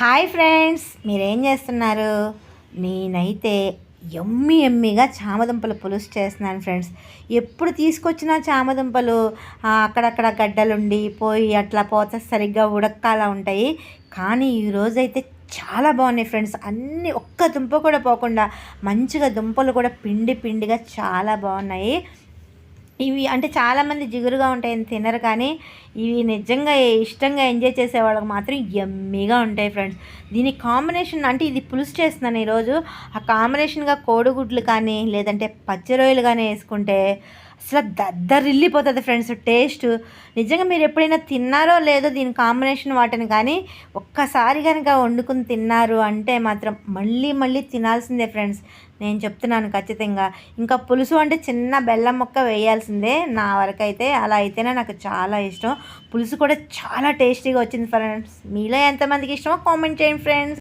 Hi friends మీరేం చేస్తున్నారు? నేనైతే ఎమ్మి ఎమ్మిగా చామదుంపలు పులుసు చేస్తున్నాను ఫ్రెండ్స్. ఎప్పుడు తీసుకొచ్చిన చామదుంపలు అక్కడక్కడ గడ్డలుండి పోయి అట్లా పోతే సరిగ్గా ఉడక్కాలా ఉంటాయి. కానీ ఈరోజైతే చాలా బాగున్నాయి ఫ్రెండ్స్. అన్నీ ఒక్క దుంప కూడా పోకుండా మంచిగా దుంపలు కూడా పిండి పిండిగా చాలా బాగున్నాయి. ఇవి అంటే చాలామంది జిగురుగా ఉంటాయని తినరు కానీ ఇవి నిజంగా ఇష్టంగా ఎంజాయ్ చేసే వాళ్ళకి మాత్రం ఎమ్మీగా ఉంటాయి ఫ్రెండ్స్. దీని కాంబినేషన్ అంటే ఇది పులుసు చేస్తున్నాను ఈరోజు. ఆ కాంబినేషన్గా కోడిగుడ్లు కానీ లేదంటే పచ్చి రొయ్యలు కానీ వేసుకుంటే అసలు దద్దరిల్లిపోతుంది ఫ్రెండ్స్. టేస్ట్. నిజంగా మీరు ఎప్పుడైనా తిన్నారో లేదో దీని కాంబినేషన్ వాటిని కానీ ఒక్కసారి కనుక వండుకుని తిన్నారు అంటే మాత్రం మళ్ళీ మళ్ళీ తినాల్సిందే ఫ్రెండ్స్. నేను చెప్తున్నాను ఖచ్చితంగా. ఇంకా పులుసు అంటే చిన్న బెల్లం మొక్క వేయాల్సిందే నా వరకు అయితే అలా అయితేనే నాకు చాలా ఇష్టం. పులుసు కూడా చాలా టేస్టీగా వచ్చింది ఫ్రెండ్స్. మీలో ఎంతమందికి ఇష్టమో కామెంట్ చేయండి ఫ్రెండ్స్.